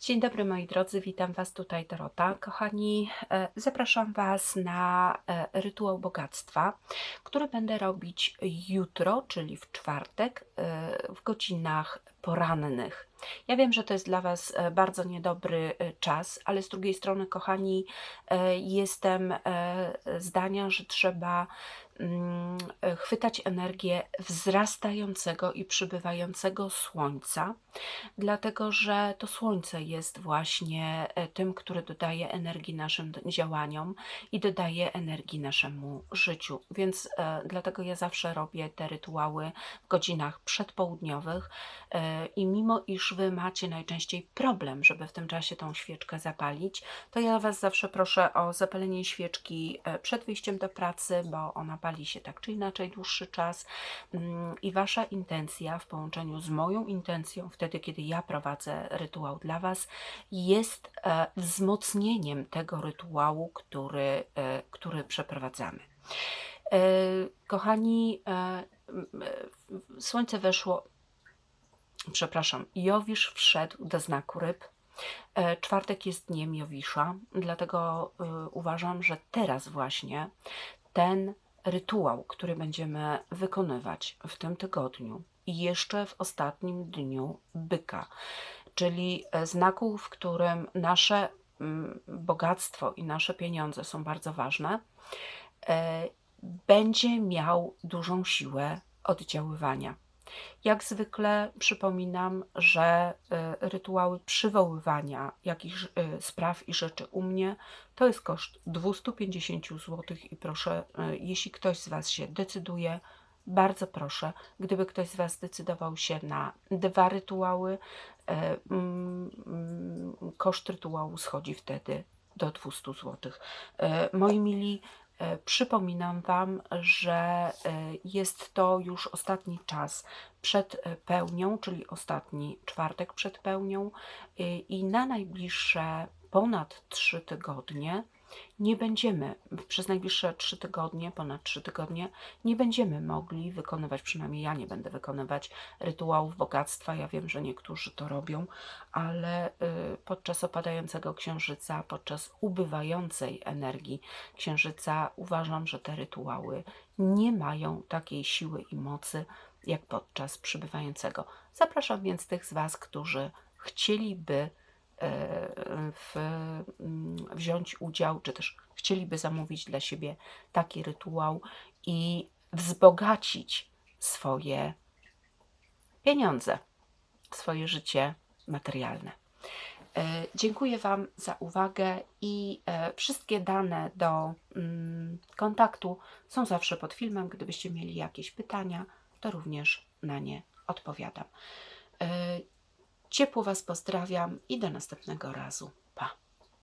Dzień dobry moi drodzy, witam Was tutaj Dorota. Kochani, e, zapraszam Was na e, rytuał bogactwa, który będę robić jutro, czyli w czwartek, e, w godzinach porannych. Ja wiem, że to jest dla Was e, bardzo niedobry e, czas, ale z drugiej strony, kochani, e, jestem zdania, że trzeba mm, chwytać energię wzrastającego i przybywającego słońca, dlatego że to słońce jest właśnie tym, który dodaje energii naszym działaniom i dodaje energii naszemu życiu. Więc dlatego ja zawsze robię te rytuały w godzinach przedpołudniowych i mimo iż wy macie najczęściej problem, żeby w tym czasie tą świeczkę zapalić, to ja was zawsze proszę o zapalenie świeczki e, przed wyjściem do pracy, bo ona pali się tak czy inaczej dłuższy czas Mm, i wasza intencja w połączeniu z moją intencją, wtedy kiedy ja prowadzę rytuał dla was, jest e, wzmocnieniem tego rytuału, który, e, który przeprowadzamy. Kochani, słońce weszło, przepraszam, Jowisz wszedł do znaku ryb. E, Czwartek jest dniem Jowisza, dlatego e, uważam, że teraz właśnie ten rytuał, który będziemy wykonywać w tym tygodniu i jeszcze w ostatnim dniu byka, czyli e, znaku, w którym nasze mm, bogactwo i nasze pieniądze są bardzo ważne, będzie miał dużą siłę oddziaływania. Jak zwykle przypominam, że y, rytuały przywoływania jakichś y, spraw i rzeczy u mnie to jest koszt 250 zł i proszę, y, jeśli ktoś z Was się decyduje, bardzo proszę, gdyby ktoś z Was decydował się na dwa rytuały, mm, mm, koszt rytuału schodzi wtedy do 200 zł. Moi mili, Przypominam Wam, że e, jest to już ostatni czas przed e, pełnią, czyli ostatni czwartek przed pełnią e, i na najbliższe ponad 3 tygodnie nie będziemy, przez najbliższe 3 tygodnie, ponad 3 tygodnie, nie będziemy mogli wykonywać, przynajmniej ja nie będę wykonywać rytuałów bogactwa. Ja wiem, że niektórzy to robią, ale y, podczas opadającego księżyca, podczas ubywającej energii księżyca, uważam, że te rytuały nie mają takiej siły i mocy jak podczas przybywającego. Zapraszam więc tych z Was, którzy chcieliby w, mm, wziąć udział, czy też chcieliby zamówić dla siebie taki rytuał i wzbogacić swoje pieniądze, swoje życie materialne. E, Dziękuję Wam za uwagę i e, wszystkie dane do mm, kontaktu są zawsze pod filmem. Gdybyście mieli jakieś pytania, to również na nie odpowiadam. Ciepło Was pozdrawiam i do następnego razu. Pa!